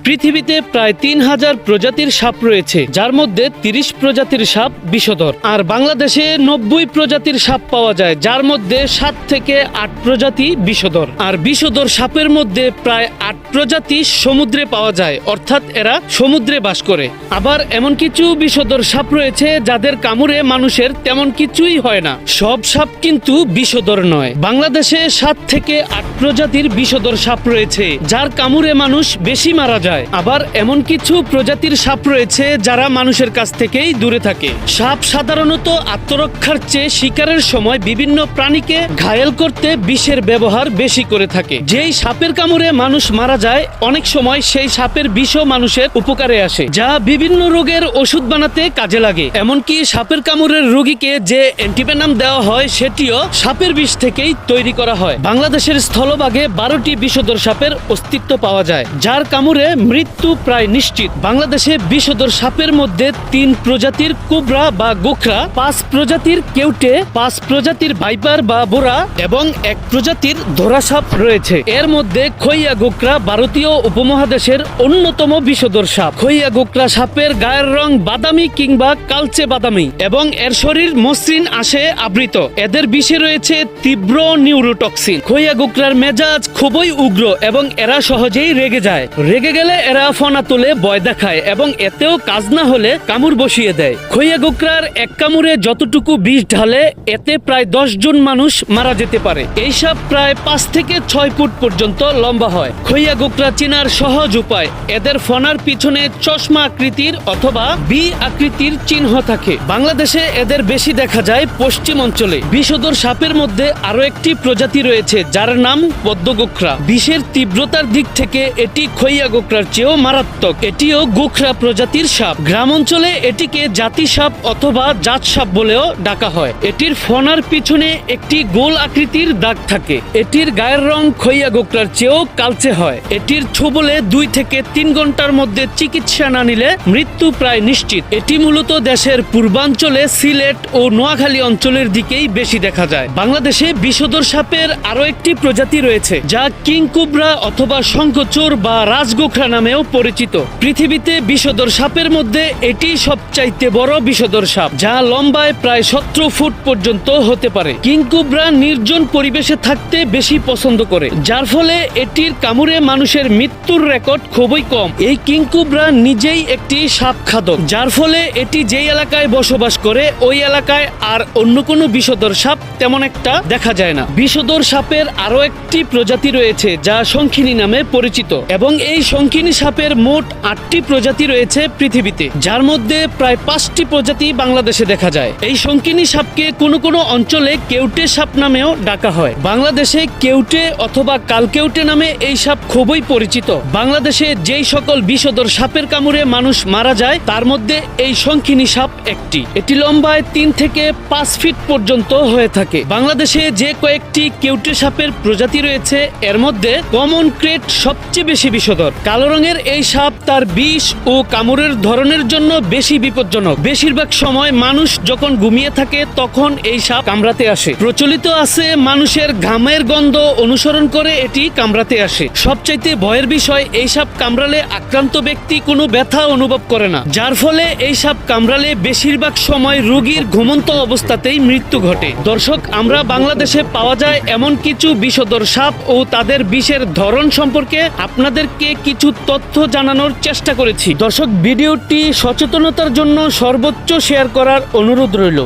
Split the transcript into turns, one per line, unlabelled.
পৃথিবীতে প্রায় তিন হাজার প্রজাতির সাপ রয়েছে, যার মধ্যে তিরিশ প্রজাতির সাপ বিষধর। আর বাংলাদেশে নব্বই প্রজাতির সাপ পাওয়া যায়, যার মধ্যে সাত থেকে আট প্রজাতি বিষধর। আর বিষধর সাপের মধ্যে প্রায় আট প্রজাতি সমুদ্রে পাওয়া যায়, অর্থাৎ এরা সমুদ্রে বাস করে। আবার এমন কিছু বিষধর সাপ রয়েছে, যাদের কামড়ে মানুষের তেমন কিছুই হয় না। সব সাপ কিন্তু বিষধর নয়। বাংলাদেশে সাত থেকে আট প্রজাতির বিষধর সাপ রয়েছে, যার কামড়ে মানুষ বেশি মারা যায়। আবার এমন কিছু প্রজাতির সাপ রয়েছে যারা মানুষের কাছ থেকেই দূরে থাকে। সাপ সাধারণত আত্মরক্ষার চেয়ে শিকারের সময় বিভিন্ন প্রাণীকে ঘায়েল করতে বিষের ব্যবহার বেশি করে থাকে। যেই সাপের কামড়ে মানুষ মারা যায়, অনেক সময় সেই সাপের বিষও মানুষের উপকারে আসে, যা বিভিন্ন রোগের ওষুধ বানাতে কাজে লাগে। এমনকি সাপের কামড়ের রোগীকে যে অ্যান্টিভেনাম দেওয়া হয়, সেটিও সাপের বিষ থেকেই তৈরি করা হয়। বাংলাদেশের স্থলভাগে বারোটি বিষধর সাপের অস্তিত্ব পাওয়া যায়, যার কামড়ে মৃত্যু প্রায় নিশ্চিত। বাংলাদেশে বিষধর সাপের মধ্যে তিন প্রজাতির কুবরা বা গোখরা, পাঁচ প্রজাতির কেউটে, পাঁচ প্রজাতির ভাইপার বা বোরা এবং এক প্রজাতির ধরা সাপ রয়েছে। এর মধ্যে খইয়া গোকরা ভারতীয় উপমহাদেশের অন্যতম বিষধর সাপ। খইয়া গোকরা সাপের গায়ের রং বাদামি কিংবা কালচে বাদামি এবং এর শরীর মসৃণ আসে আবৃত। এদের বিষে রয়েছে তীব্র নিউরোটক্সিন। খইয়া গোকরার মেজাজ খুবই উগ্র এবং এরা সহজেই রেগে যায়। রেগে গেলে এরা ফনা তুলে ভয় দেখায় এবং এতেও কাজ না হলে কামড় বসিয়ে দেয়। খইয়া গোকরার এক কামড়ে যতটুকু বিষ ঢালে, এতে প্রায় দশ জন মানুষ মারা যেতে পারে। এই সাপ প্রায় পাঁচ থেকে ছয় ফুট পর্যন্ত লম্বা হয়। খইয়া গোকরা চেনার সহজ উপায়, এদের ফনার পিছনে চশমা আকৃতির অথবা বি আকৃতির চিহ্ন থাকে। বাংলাদেশে এদের বেশি দেখা যায় পশ্চিম অঞ্চলে। বিষধর সাপের মধ্যে আরও একটি প্রজাতি রয়েছে, যার নাম পদ্মগোখরা বিষের তীব্রতার দিক থেকে এটি খইয়া গোখরার চেয়েও মারাত্মক, এটিও গোখরা প্রজাতির সাপ। গ্রাম অঞ্চলে এটিকে জাতি সাপ অথবা জাত সাপ বলেও ডাকা হয়। এটির ফনার পিছনে একটি গোল আকৃতির দাগ থাকে। এটির গায়ের রং খইয়া গোকরার চেয়েও কালচে হয়। এটির ছোবলে দুই থেকে তিন ঘণ্টার মধ্যে চিকিৎসা না নিলে মৃত্যু প্রায় নিশ্চিত। এটি মূলত দেশের পূর্বাঞ্চলে সিলেট ও নোয়াখালী অঞ্চলের দিকেই বেশি দেখা যায়। বাংলাদেশে বিষধর সাপের আরও একটি প্রজাতি রয়েছে, যা কিংকুবরা অথবা শঙ্খচোর বা রাজগোখরা নামেও পরিচিত। পৃথিবীতে বিষধর সাপের মধ্যে এটি সবচাইতে বড় বিষধর সাপ, যা লম্বায় প্রায় সতেরো ফুট পর্যন্ত হতে পারে। কিংকুবরা নির্জন পরিবেশে থাকতে বেশি পছন্দ করে, যার ফলে এটির কামড়ে মানুষের মৃত্যুর রেকর্ড খুবই কম। এই কিংকুবরা নিজেই একটি সাপ খাদক, যার ফলে এটি যেই এলাকায় বসবাস করে, ওই এলাকায় আর অন্য কোনো বিষধর সাপ তেমন একটা দেখা যায় না। বিষধর সাপের আরও একটি প্রজাতি রয়েছে যা শঙ্খিনী নামে পরিচিত এবং এই শঙ্খিনী সাপের মোট আটটি প্রজাতি রয়েছে পৃথিবীতে, যার মধ্যে প্রায় পাঁচটি প্রজাতি বাংলাদেশে দেখা যায়। এই শঙ্কিনী সাপকে কোনো কোনো অঞ্চলে কেউটে সাপ নামেও ডাকা হয়। বাংলাদেশে কেউটে অথবা কালকেউটে নামে এই সাপ খুবই পরিচিত। বাংলাদেশে যেই সকল বিষধর সাপের কামড়ে মানুষ মারা যায়, তার মধ্যে এই শঙ্খিনী সাপ একটি। এটি লম্বায় তিন থেকে পাঁচ ফিট পর্যন্ত হয়ে থাকে। বাংলাদেশে যে কয়েকটি কেউটে সাপের প্রজাতি রয়েছে, এর মধ্যে কমন ক্রেট সবচেয়ে বেশি বিষধর। কালো রঙের এই সাপ তার বিষ ও কামড়ের ধরনের জন্য বেশি বিপজ্জনক। বেশিরভাগ সময় মানুষ যখন ঘুমিয়ে থাকে, তখন এই সাপ কামড়াতে আসে। প্রচলিত আছে মানুষের ঘামের গন্ধ অনুসরণ করে এটি কামড়াতে আসে। সবচাইতে ভয়ের বিষয়, এই সাপ কামড়ালে আক্রান্ত ব্যক্তি কোনো ব্যথা অনুভব করে না। যার ফলে এই সাপ কামড়ালে বেশিরভাগ সময় রোগীর ঘুমন্ত অবস্থাতেই মৃত্যু ঘটে। দর্শক, আমরা বাংলাদেশে পাওয়া যায় এমন কিছু বিষধর সাপ ও তাদের বিষের ধরন সম্পর্কে আপনাদেরকে কিছু তথ্য জানানোর চেষ্টা করেছি। দর্শক, ভিডিওটি সচেতনতার জন্য সর্বোচ্চ শেয়ার করার অনুরোধ রইল।